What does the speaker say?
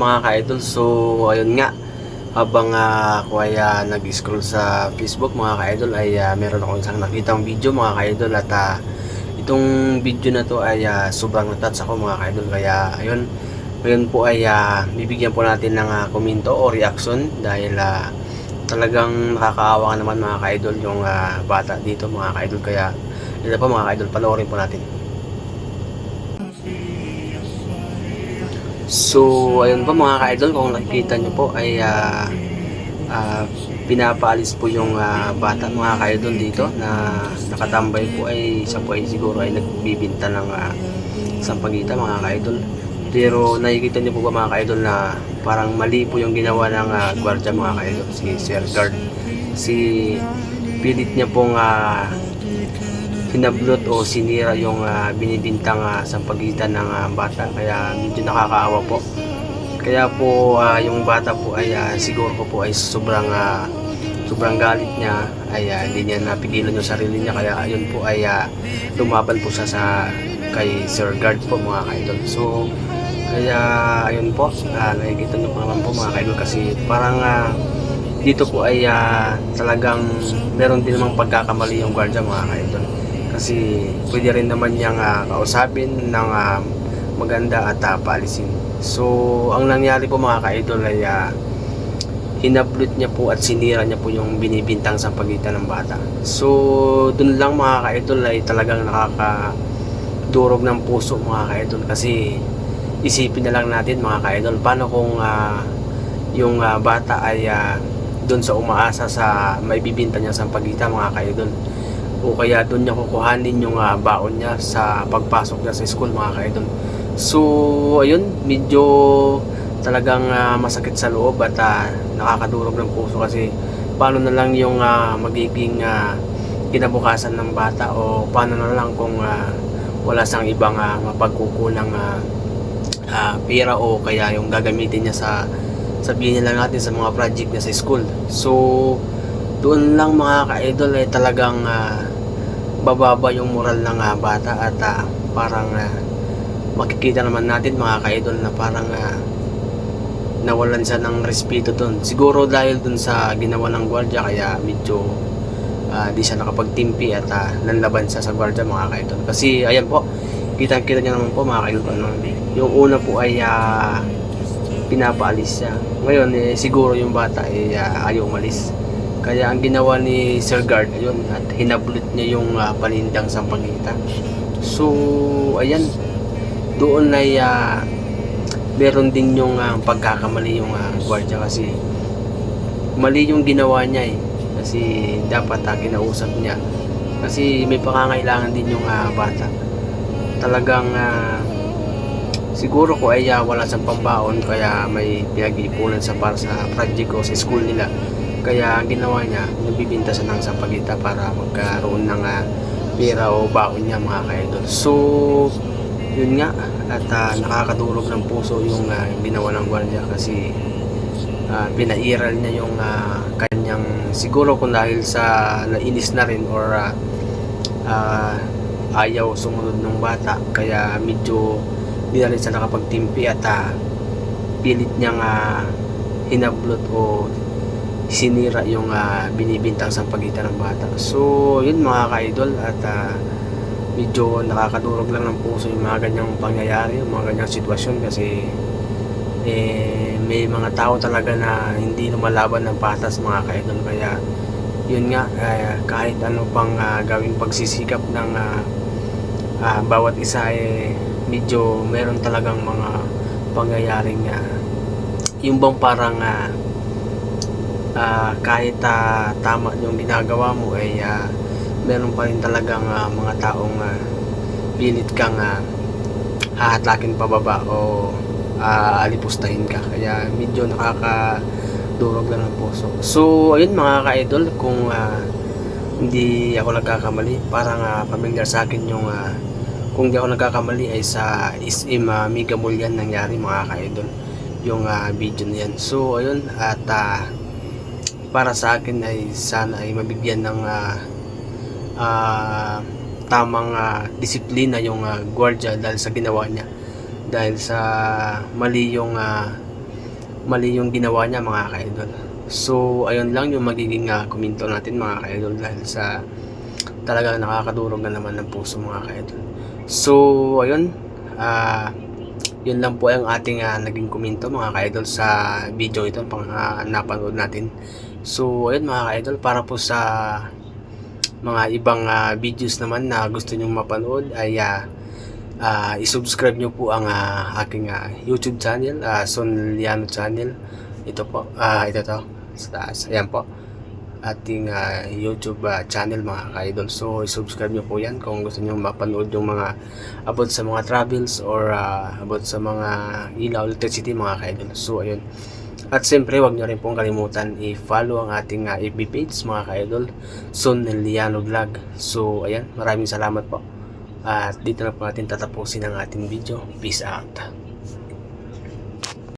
mga ka-idol. So, ayun nga. Habang ah, ako ah, nag-scroll sa Facebook mga ka-idol ay ah, meron akong isang nakitang video mga ka-idol at ah, itong video na to ay ah, sobrang natouch ako mga ka-idol kaya ayun ngayon po ay ah, bibigyan po natin ng ah, komento o reaction dahil ah, talagang nakakaawa naman mga ka-idol yung ah, bata dito mga ka-idol kaya ito po mga ka-idol panoorin po natin So, ayun po mga ka-idol, kung nakikita nyo po ay ah, ah, pinapaalis po yung ah, bata mga ka-idol dito na nakatambay po ay siya po ay siguro ay nagbibinta ng uh, sampagita mga ka-idol. Pero nakikita nyo po ba mga ka-idol na parang mali po yung ginawa ng uh, gwardiya mga ka-idol, si Sir Guard. Si pilit niya pong ah, hinablot o sinira yung ah, binibintang uh, sampagitan ng ah, bata. Kaya medyo nakakaawa po. Kaya po ah, yung bata po ay ah, siguro ko po ay sobrang ah, sobrang galit niya. Ay ah, hindi niya napigilan yung sarili niya. Kaya ayun po ay ah, lumaban po siya sa kay Sir Guard po mga kaidol. So kaya ayun po. Ah, nakikita niyo po naman po mga kaidol kasi parang ah, dito po ay ah, talagang meron din namang pagkakamali yung gwardiya mga kaidol kasi pwede rin naman niyang ah, kausapin ng ah, maganda at uh, paalisin. So, ang nangyari po mga ka-idol ay uh, hinablot niya po at sinira niya po yung binibintang sa pagitan ng bata. So, dun lang mga ka-idol ay talagang nakakadurog ng puso mga ka-idol kasi isipin na lang natin mga ka-idol paano kung ah, yung ah, bata ay uh, dun sa umaasa sa maibibinta niya sa pagitan mga ka-idol o kaya doon niya kukuhanin yung ah, baon niya sa pagpasok niya sa school mga ka-idol. So, ayun, medyo talagang ah, masakit sa loob at ah, nakakadurog ng puso kasi paano na lang yung ah, magiging ah, kinabukasan ng bata o paano na lang kung ah, wala sang ibang ah, mapagkukunang ah, ah, pera o kaya yung gagamitin niya sa sabihin na lang natin sa mga project niya sa school. So, doon lang mga ka-idol ay talagang ah, bababa yung moral ng ah, bata at ah, parang ah, makikita naman natin mga ka-idol na parang ah, nawalan siya ng respeto doon. Siguro dahil doon sa ginawa ng gwardiya kaya medyo ah, di siya nakapagtimpi at ah, nanlaban siya sa gwardiya mga ka-idol. Kasi ayan po, kita-kita niya naman po mga ka-idol ano, yung una po ay ah, pinapaalis siya. Ngayon eh, siguro yung bata ay ah, ayaw umalis. Kaya ang ginawa ni Sir Guard, ayun, at hinablot niya yung ah, panindang sampagita. So, ayan, doon ay ah, meron din yung ah, pagkakamali yung uh, gwardiya kasi mali yung ginawa niya eh. Kasi dapat uh, kinausap niya. Kasi may pangangailangan din yung ah, bata. Talagang ah, siguro ko ay ah, wala siyang pambaon kaya may pinag-iipunan sa para sa project ko sa school nila. Kaya ang ginawa niya, nagbibinta siya ng sampagita para magkaroon ng ah, pera o baon niya mga ka-idol. So, yun nga, at ah, nakakadurog ng puso yung ah, ginawa ng gwardiya kasi ah, pinairal niya yung ah, kanyang, siguro kung dahil sa nainis na rin or ah, ah, ayaw sumunod ng bata, kaya medyo hindi na rin siya nakapagtimpi at ah, pilit niyang ah, hinablot o sinira yung ah, binibintang sa pagitan ng bata. So, yun mga ka-idol at ah, medyo nakakadurog lang ng puso yung mga ganyang pangyayari, yung mga ganyang sitwasyon kasi eh, may mga tao talaga na hindi lumalaban ng patas mga ka-idol kaya yun nga eh, kahit ano pang ah, gawing pagsisikap ng ah, ah, bawat isa eh, medyo meron talagang mga pangyayaring ah, yung bang parang ah, ah, kahit ah, tama yung ginagawa mo ay ah, meron pa rin talagang ah, mga taong ah, pilit kang ah, hahatakin pababa o ah, alipustahin ka. Kaya medyo nakakadurog lang ng puso. So ayun mga ka-idol kung ah, hindi ako nagkakamali parang ah, familiar sa akin yung ah, kung di ako nagkakamali ay sa SM uh, Mega Mulyan nangyari mga ka-idol yung ah, video na yan. So ayun at ah, para sa akin ay sana ay mabigyan ng ah, ah, tamang ah, disiplina yung ah, gwardiya dahil sa ginawa niya dahil sa mali yung ah, mali yung ginawa niya mga ka-idol. So, ayun lang yung magiging uh, komento natin mga ka-idol dahil sa talagang nakakadurog na naman ng puso mga ka-idol. So, ayun, ah yun lang po ang ating ah, naging komento mga ka-idol sa video ito pang ah, napanood natin. So, ayun mga ka-idol, para po sa mga ibang ah, videos naman na gusto nyong mapanood ay ah, ah, isubscribe nyo po ang ah, aking ah, YouTube channel, uh, Son channel. Ito po, ah ito to, sa taas. Ayan po, ating ah, YouTube ah, channel mga ka-idol. So, isubscribe nyo po yan kung gusto nyo mapanood yung mga about sa mga travels or ah, about sa mga ilaw, electricity mga ka-idol. So, ayun. At siyempre, wag nyo rin pong kalimutan i-follow ang ating ah, FB page mga ka-idol, Son Liano Vlog. So, ayan, maraming salamat po. At dito na po natin tatapusin ang ating video. Peace out.